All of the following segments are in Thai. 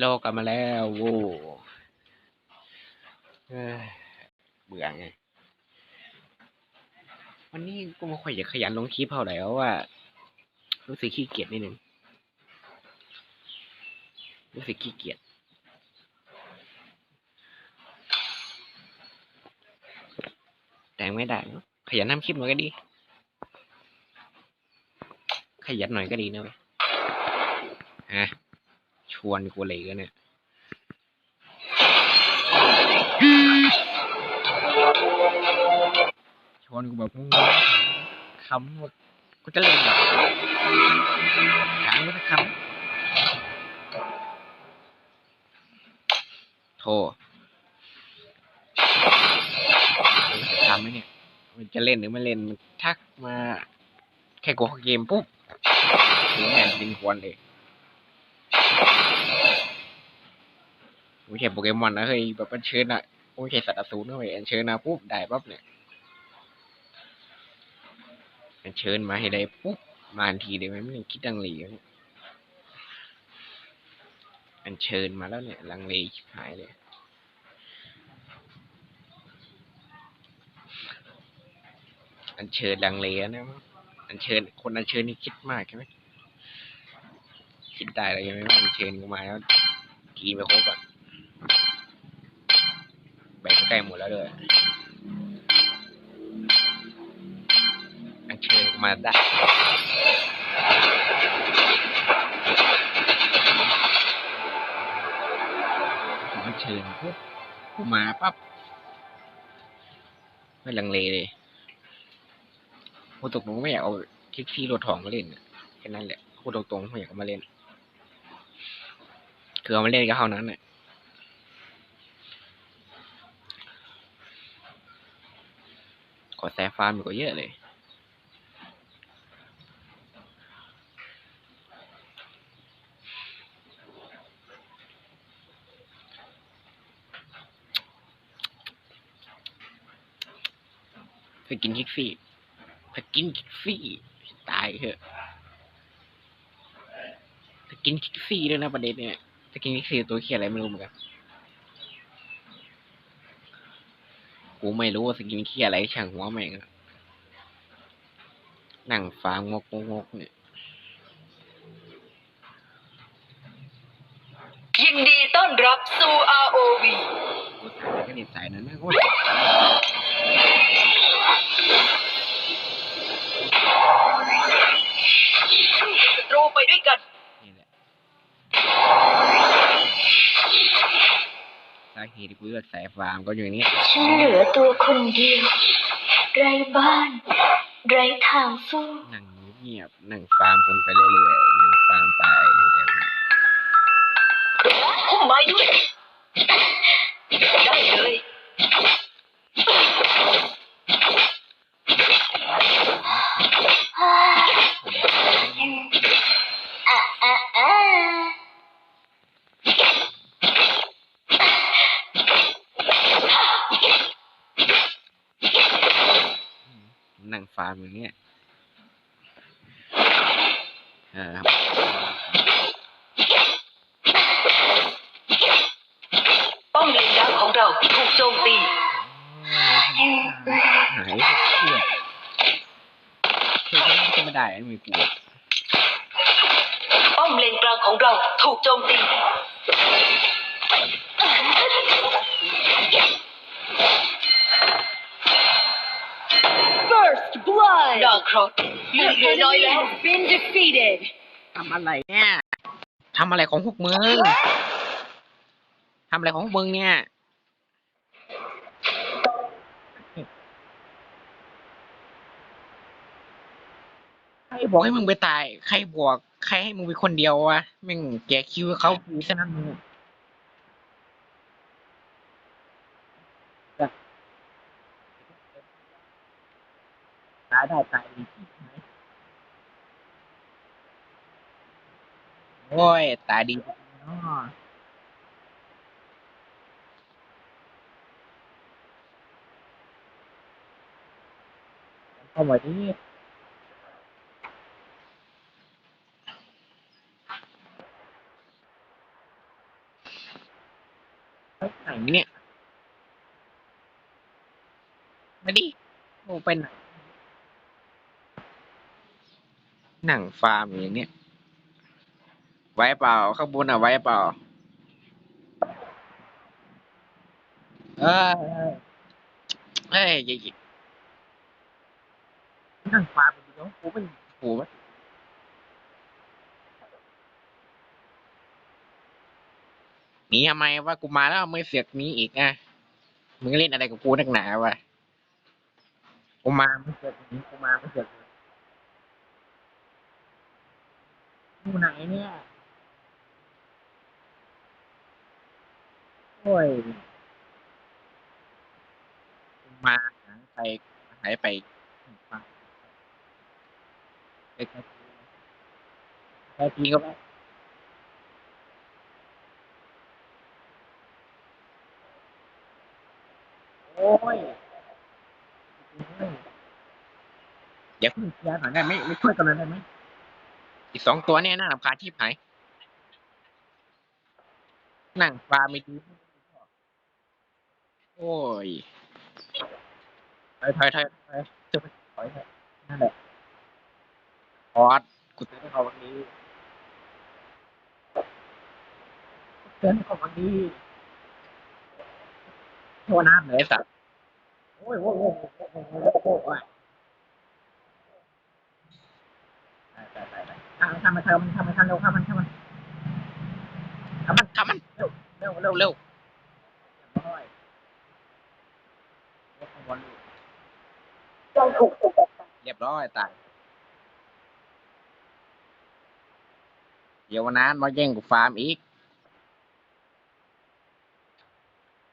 โลกลับมาแล้วโว้เบื่อไง วันนี้กูไม่ค่อยจะขยันลงคลิปเท่าไหร่เพราะว่า รู้สึกขี้เกียจนิดนึง รู้สึกขี้เกียจแต่งไม่ได้นะขยันทำคลิปหน่อยก็ดี ขยันหน่อยก็ดีนะเว้ยฮะ ชวนกูเลยกันเนี่ยชวนกูแบบงงคำว่ากูจะเล่นแบบถามกูสักคำโทรทำไหมเนี่ย มันจะเล่นหรือไม่เล่นมันทักมา แค่กูเข้าเกมปุ๊บถึงแอนดินควรเลย ไม่ใช่โปเกมอนนะเฮ้ยแบบมันเชิญอะไม่ใช่สัตว์อสูรนะเว้ยอันเชิญมาปุ๊บได้ปั๊บเนี่ยอันเชิญมาให้ได้ปุ๊บมาทันทีเลยไหมไม่ได้คิดดังหลีเนี่ยอันเชิญมาแล้วเนี่ยลังเลชิบหายเลยอันเชิญลังเลนะอันเชิญ คนอันเชิญนี่คิดมากใช่ไหมคิดได้เลยใช่ไหมว่าอันเชิญกูมาแล้วกินไปครบก่อน ใกล้หมดแล้วเลยอันเชิญกูมาได้อันเชิญปุ๊บกูมาปั๊บไม่ลังเลเลยพูดตรงไม่อยากเอาคิกซี่รถทองมาเล่นน่ะแค่นั้นแหละพูดตรงๆไม่อยากมาเล่นคือเอามาเล่นก็เท่านั้นแหละ ขอแซฟฟาร์มอยู่ก็เยอะเลยไปกินคิกซี่ไปกินคิกซี่ ตายเถอะจะกินคิกซี่ด้วยนะประเด็นเนี่ยจะกินคิกซี่ตัวเขียอะไรไม่รู้เหมือนกัน กูไม่รู้ว่าสกินเขียอะไรช่างหัวแม่งอะนั่งฟาร์มงกงกๆเนี่ยยินดีต้อนรับสู่ ROV กูสายก็เด็ดสายนั้นนะโอ้ยสู้กับศัตรูไปด้วยกัน นี่แหละสา เหตุที่กูเลือกสายฟาร์มก็อยู่อย่างนี้ฉันเหลือตัวคนเดียว ไร้บ้าน ไร้ทางสู้ นั่งเงียบๆนั่งฟาร์มคนไปเรื่อยๆนั่งฟาร์มไปเรื่อยพุ่มไม้ด้วย ได้เลย อะอะอะ ๆนั่งฟาร์มอย่างเงี้ยเออครับป้อมเลนดาวของเราถูกโจมตีหายเพื่อเพื่อจะไม่ได้ไม่มีกูป้อมเลนกลางของเราถูกโจมตี First blood ดาร์ครอสเลือดเหลือน้อยแล้ว been defeated ทำอะไรเนี่ยทำอะไรของพวกมึงทำอะไรของพวกมึงเนี่ยใครบอกให้มึงไปตาย ใครบอก ใครให้มึงไปคนเดียววะแม่งแกะคิวให้เขาปีซะนั้นมึง ตายได้ตายดีที่ไหนโอ้ย ตายดีจังเนาะเข้ามาที่ไหนเนี่ย มาดิโอ้ไปไหน หนังฟาร์มอย่างเนี้ยไว้เปล่าข้างบนอะไว้เปล่าเอ้ยเอ้ยอย่าหนั่งฟาร์มอยู่เดี๋ยวกูเป็นกูวะหนีทำไมว่ากูมาแล้วไม่เสือกนี้อีกอะมึงเล่นอะไรกับกูนักหนาวะกูมาไม่เสือกนี้กูมาไม่เสือกนี อยู่ไหนเนี่ย โอ้ย มาหาไปหายไปฟังไปแค่ทีแค่ทีก็ไม่โอ้ยเดี๋ยวเพิ่งเคลียร์หน่อยได้ไหมไม่ช่วยกันเลยได้ไหม อีกสองตัวเนี่ยน่ารำคาญที่หายนั่งปลาไม่ดีโอ้ยถอยถอยถอยถอยจะไปถอยถอยนั่นแหละพอดกูเตือนให้เขาวันนี้เตือนให้เขาวันนี้โทษน้ำเลยสัตว์โอ้ยโอ้ยโอ้ยโอ้ยโอ้ยโอ้ยโอ้ยโอ้ยไป ไปไปไปทำมันทำมันทำมันทำมันเร็วทำมันทำมันทำมันทำมันเร็วเร็วเร็วเร็วเรียบร้อยเราถูกสุกเรียบร้อยตายเดี๋ยววันนั้นมาแย่งกูฟาร์มอีก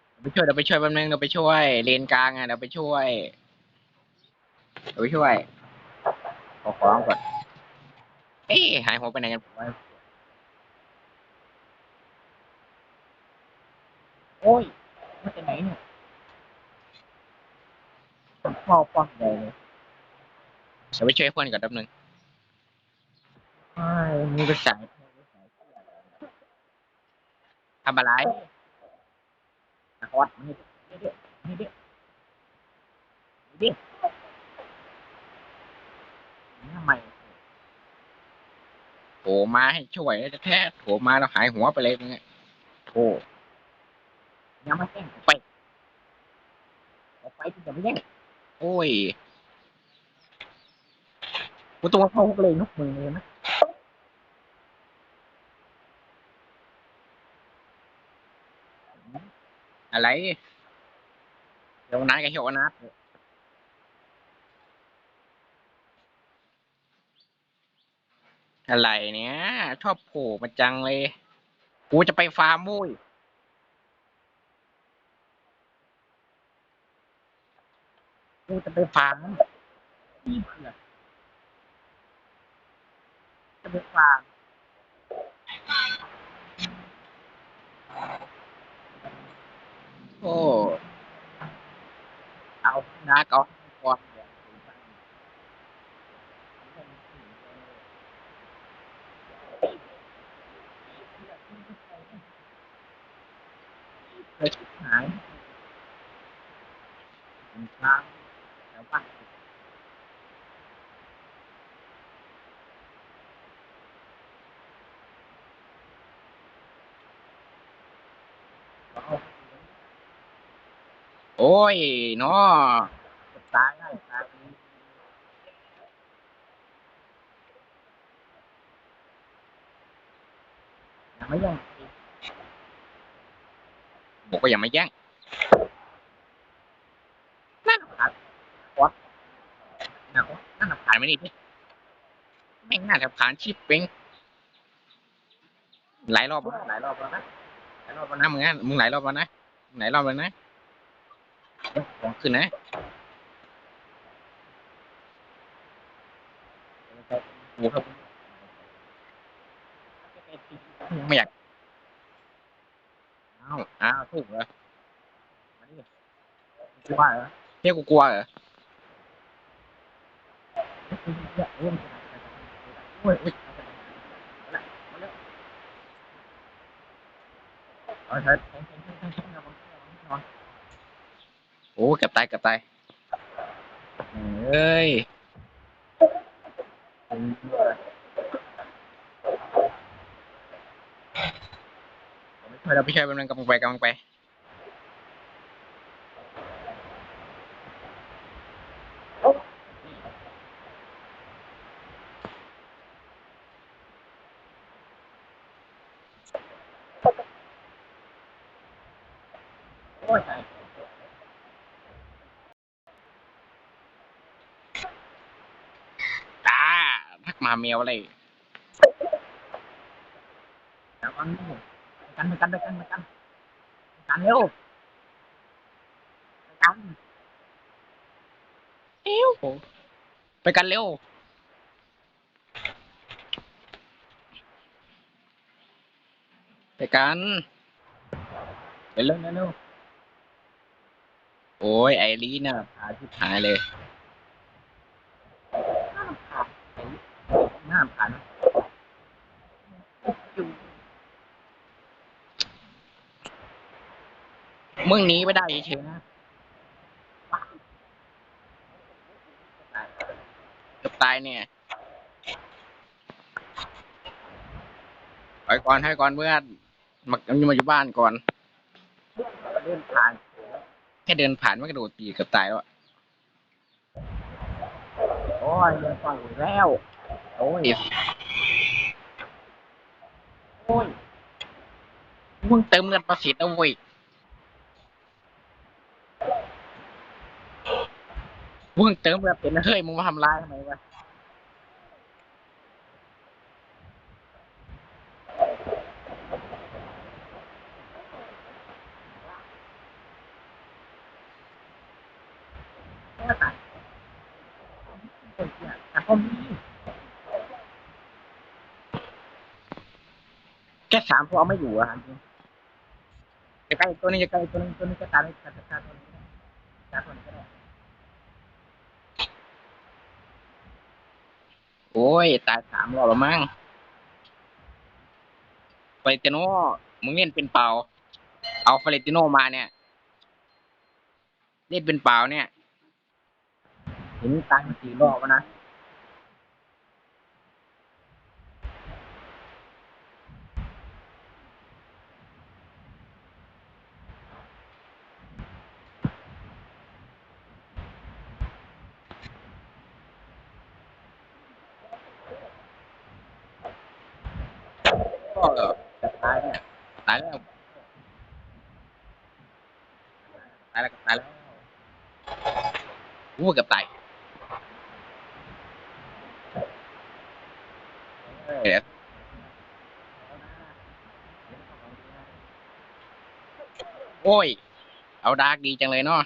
เดี๋ยวไปช่วยเดี๋ยวไปช่วยแป๊บนึงเดี๋ยวไปช่วยเลนกลางอะเดี๋ยวไปช่วยเดี๋ยวไปช่วยขอของก่อน เอ๊ะหายหัวไปไหนกันวะโอ้ยมาจากไหนเนี่ยพ่อป้อมใหญ่เลยเดี๋ยวไปช่วยเพื่อนก่อนแป๊บนึงไอ้ยมึงไปสายทำอะไรนะครับนี่ดินี่ดินี่ดินี่ทำไม โผล่มาให้ช่วยแท้ๆโผล่มาแล้วหายหัวไปเลยมึงอะโธ่ยังไม่แจ้งออกไปออกไปจะไม่แจ้งโอ้ยกูตัวเข้าเลยนกมือเลยนะอะไรเดี๋ยวนัดกับเหี่ยวนัด อะไรเนี้ยชอบโผล่มาจังเลย กูจะไปฟาร์มมุ้ยกูจะไปฟาร์มนี่เผือจะไปฟาร์มโอ้ เอานักเอนเดี๋ยวเลยชิบหายเป็นครั้งแล้วบ้าง โอ้ยเนาะตายได้วตายยังไม่แย่งบอกว่ายังไม่แย่งนั่นขาดวัดนั่นนั่นน่ะผ่านไม่นี่ดิแม่งน่าจะผ่านชิปเป็งหลายรอบแล้วหลายรอบแล้วนะหลายรอบแล้วนะมึงอะมึงหลายรอบแล้วนะหลายรอบแล้วนะ ของขึ้นนะกูครับไม่อยากอ้าวอ้าวถูกเหรอกลัวเหรอเรียกูกลัวเหรอโอเอาใช้ นอน โอ้เกือบตายเกือบตายเอ้ยไม่ช่วยเราไม่ช่วยกำลังกำลังไปกำลังไปโอ้ยตายตาทัก มาแมวอะไรแล้วกันไปกันไปกันไปกันไปกันเร็วไปกันเอ้วไปกันเร็วไปกันเร็วเร็วเร็วโอ้ยไอรีน่ะพาที่หายเลยน้ำผ่าน มึงหนีไม่ได้เฉยๆนะเกือบตายเนี่ยไปก่อนให้ก่อนเพื่อนมามาอยู่บ้านก่อน เดินผ่าน แค่เดินผ่านมันกระโดดตีเกือบตายแล้วอะโอ้ยเดินฟังอีกแล้ว โอ้ย โอ้ย มึงเติมเลือดประสิทธิ์เอาเว้ย มึงเติมเลือดเป็นเฮ้ยมึงมาทำร้ายทำไมวะแต่ก็มีแค่สามตัวเอาไม่อยู่อะจริงจะใกล้ตัวนี้จะใกล้ตัวนี้ตัวนี้จะตายจะตายตัวนี้ตายตัวนี้ก็ได้ โอ้ย ตายสามรอบแล้วมั้งฟาเรติโนมึงเล่นเป็นเปล่า เอาฟาเรติโนมาเนี่ยเล่นเป็นเปล่าเนี่ยเห็นตายมาสี่รอบแล้วนะ จะตายเนี่ยตายแล้วตายแล้วก็ตายแล้วอู้กับตายเอ้ยโอ้ย เอาดาร์กดีจังเลยเนาะ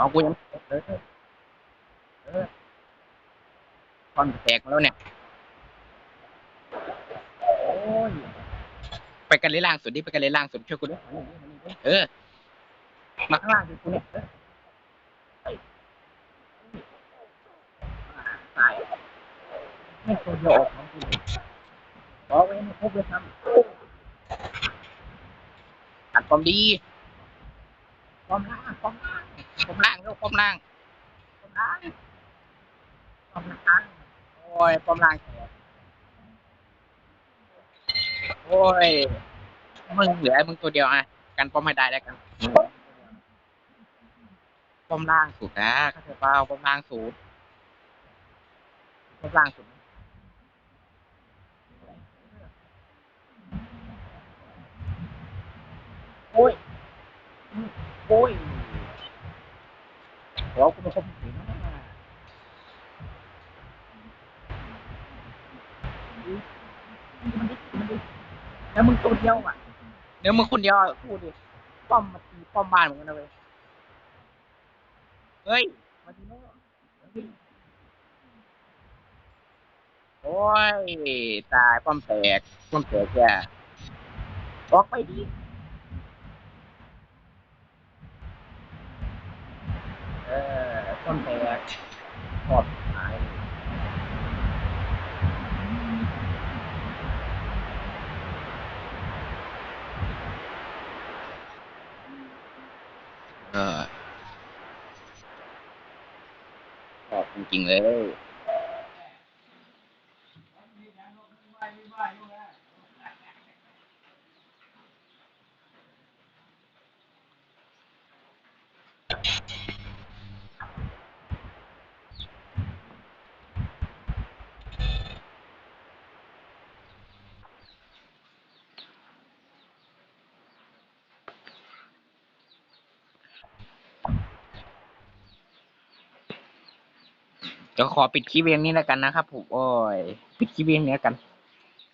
เอากูยังเออเออคอนแตกมาแล้วเนี่ย ไปกันเลยล่างสุดดิไปกันเลยล่างสุดช่วยกูด้วยเออ มาข้างล่างดิกูเนี่ยเออเฮ้ยตายไม่ตัวเดียวออกของกูเลยขอไว้ให้ครบเลยครับตัดความดีความล่างความล่างความล่างเร็วความล่างความล่างความล่างโอ้ยความล่างแตก โอ้ย มึงเหลือมึงตัวเดียวอะ กันป้อมให้ได้แล้วกัน ป้อมล่างสุดนะเข้าใจเปล่าป้อมล่างสุดป้อมล่างสุดโอ้ย โอ้ยเราคุณเป็นคนผิดนะมันดิมันดิ แล้วมึงตัวเดียวอะเดี๋ยวมึงคนเดียวพูดดิป้อมมาตีป้อมบ้านเหมือนกันนะเว้ยเฮ้ยมาดีโน่โอ้ยตายป้อมแตกป้อมแตกแกออกไปดิเออป้อมแตกปอดหาย จริงๆเลย เดี๋ยวขอปิดคลิปเองนี้แล้วกันนะครับผมโอ้ยปิดคลิปเองนี้แล้วกัน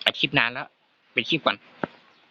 อัดคลิปนานแล้วปิดคลิปก่อน